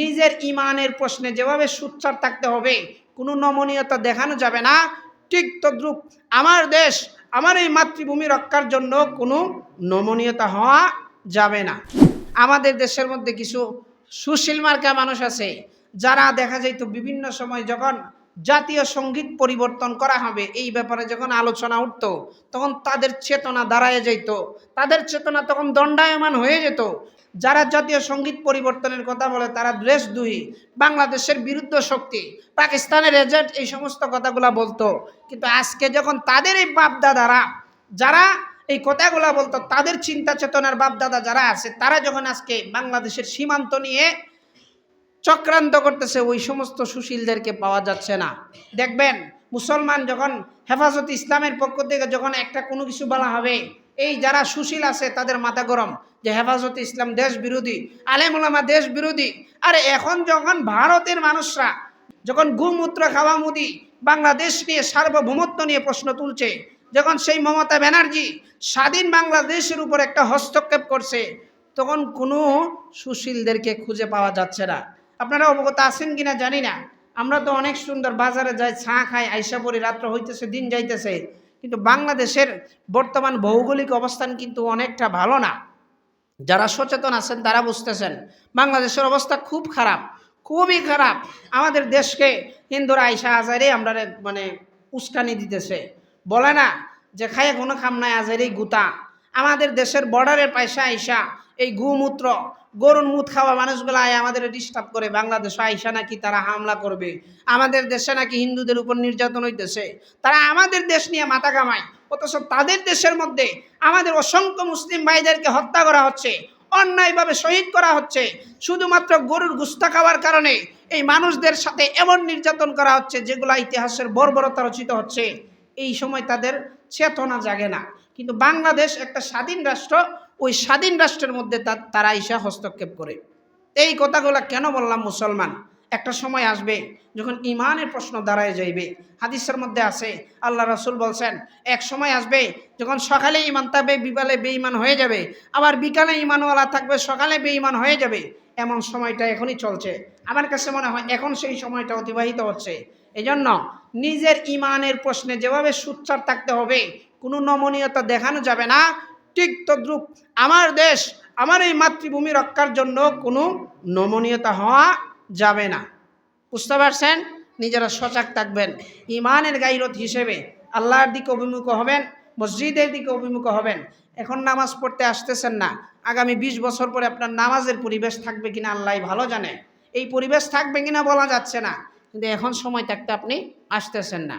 নিজের ইমানের প্রশ্নে যেভাবে সুচ্ছার থাকতে হবে, কোনো নমনীয়তা দেখানো যাবে না। ঠিক তদ্রুপ, আমার দেশ, আমার এই মাতৃভূমি রক্ষার জন্য কোনো নমনীয়তা হওয়া যাবে না। আমাদের দেশের মধ্যে কিছু সুশীল মার্কা মানুষ আছে, যারা দেখা যাইত বিভিন্ন সময় যখন জাতীয় সংগীত পরিবর্তন করা হবে, এই ব্যাপারে যখন আলোচনা উঠতো, তখন তাদের চেতনা দাঁড়ায় যেত তাদের চেতনা তখন দণ্ডায়মান হয়ে যেত। যারা জাতীয় সংগীত পরিবর্তনের কথা বলে, তারা দেশ দুই, বাংলাদেশের বিরুদ্ধ শক্তি। পাকিস্তানের এজেন্ট এই সমস্ত কথাগুলা বলতো। কিন্তু আজকে যখন তাদের এই বাপদাদারা, যারা এই কথাগুলা বলতো, তাদের চিন্তা চেতনার বাপদাদা যারা আছে, তারা যখন আজকে বাংলাদেশের সীমান্ত নিয়ে চক্রান্ত করতেছে, ওই সমস্ত সুশীলদেরকে পাওয়া যাচ্ছে না। দেখবেন, মুসলমান যখন হেফাজত ইসলামের পক্ষ থেকে যখন একটা কোনো কিছু বলা হবে, এই যারা সুশীল আছে তাদের মাথা গরম যে হেফাজত ইসলাম দেশ বিরোধী আলেমুলামা দেশ বিরোধী। আরে এখন যখন ভারতের মানুষরা যখন গুমূত্র খাওয়া মুদি বাংলাদেশ নিয়ে সার্বভৌমত্ব নিয়ে প্রশ্ন তুলছে, যখন সেই মমতা ব্যানার্জি স্বাধীন বাংলাদেশের উপর একটা হস্তক্ষেপ করছে, তখন কোনো সুশীলদেরকে খুঁজে পাওয়া যাচ্ছে না। আপনারা অবগত আছেন কিনা জানি না। আমরা তো অনেক সুন্দর বাজারে যাই, চা খাই, আইসা পরি রাত্র হইতেছে, দিন যাইতেছে। কিন্তু বাংলাদেশের বর্তমান ভৌগোলিক অবস্থান কিন্তু অনেকটা ভালো না। যারা সচেতন আছেন, তারা বুঝতেছেন, বাংলাদেশের অবস্থা খুব খারাপ, খুবই খারাপ। আমাদের দেশকে হিন্দুরা আইসা আজারে আমরা মানে উস্কানি দিতেছে। বলে না যে, খায় কোনো খাম নাই আজারেই গুতা। আমাদের দেশের বর্ডারের পয়সা আইসা এই গুমূত্র, গরুর মুত খাওয়া মানুষগুলো আয় আমাদের ডিস্টার্ব করে, বাংলাদেশ আইসা নাকি তারা হামলা করবে? আমাদের দেশে নাকি হিন্দুদের উপর নির্যাতন হইতেছে? তারা আমাদের দেশ নিয়ে মাথা কামায় অথচ তাদের দেশের মধ্যে আমাদের অসংখ্য মুসলিম ভাইদেরকে হত্যা করা হচ্ছে, অন্যায়ভাবে শহীদ করা হচ্ছে, শুধুমাত্র গরুর গুস্তা খাওয়ার কারণে এই মানুষদের সাথে এমন নির্যাতন করা হচ্ছে যেগুলো ইতিহাসের বর্বরতা রচিত হচ্ছে। এই সময় তাদের চেতনা জাগে না। কিন্তু বাংলাদেশ একটা স্বাধীন রাষ্ট্র, ওই স্বাধীন রাষ্ট্রের মধ্যে তারা ইসা হস্তক্ষেপ করে। এই কথাগুলো কেন বললাম মুসলমান? একটা সময় আসবে যখন ইমানের প্রশ্ন দাঁড়ায় যাইবে। হাদিসের মধ্যে আছে, আল্লাহ রাসুল বলছেন, এক সময় আসবে যখন সকালে ইমান থাকবে, বিকালে বেঈমান হয়ে যাবে। আবার বিকালে ইমানওয়ালা থাকবে, সকালে বেঈমান হয়ে যাবে। এমন সময়টা এখনই চলছে। আমার কাছে মনে হয় এখন সেই সময়টা অতিবাহিত হচ্ছে। এজন্য নিজের ইমানের প্রশ্নে যেভাবে সুচ্চার থাকতে হবে, কোনো নমনীয়তা দেখানো যাবে না। ঠিক তদ্রুপ আমার দেশ, আমার এই মাতৃভূমি রক্ষার জন্য কোনো নমনীয়তা হওয়া যাবে না। বুঝতে পারছেন? নিজেরা সজাগ থাকবেন। ইমানের গাইরত হিসেবে আল্লাহর দিকে অভিমুখ হবেন, মসজিদের দিকে অভিমুখ হবেন। এখন নামাজ পড়তে আসতেছেন না। আগামী ২০ বছর পরে আপনার নামাজের পরিবেশ থাকবে কিনা আল্লাহ ভালো জানে। এই পরিবেশ থাকবে কিনা বলা যাচ্ছে না। কিন্তু এখন সময় থাকতে আপনি আসতেছেন না।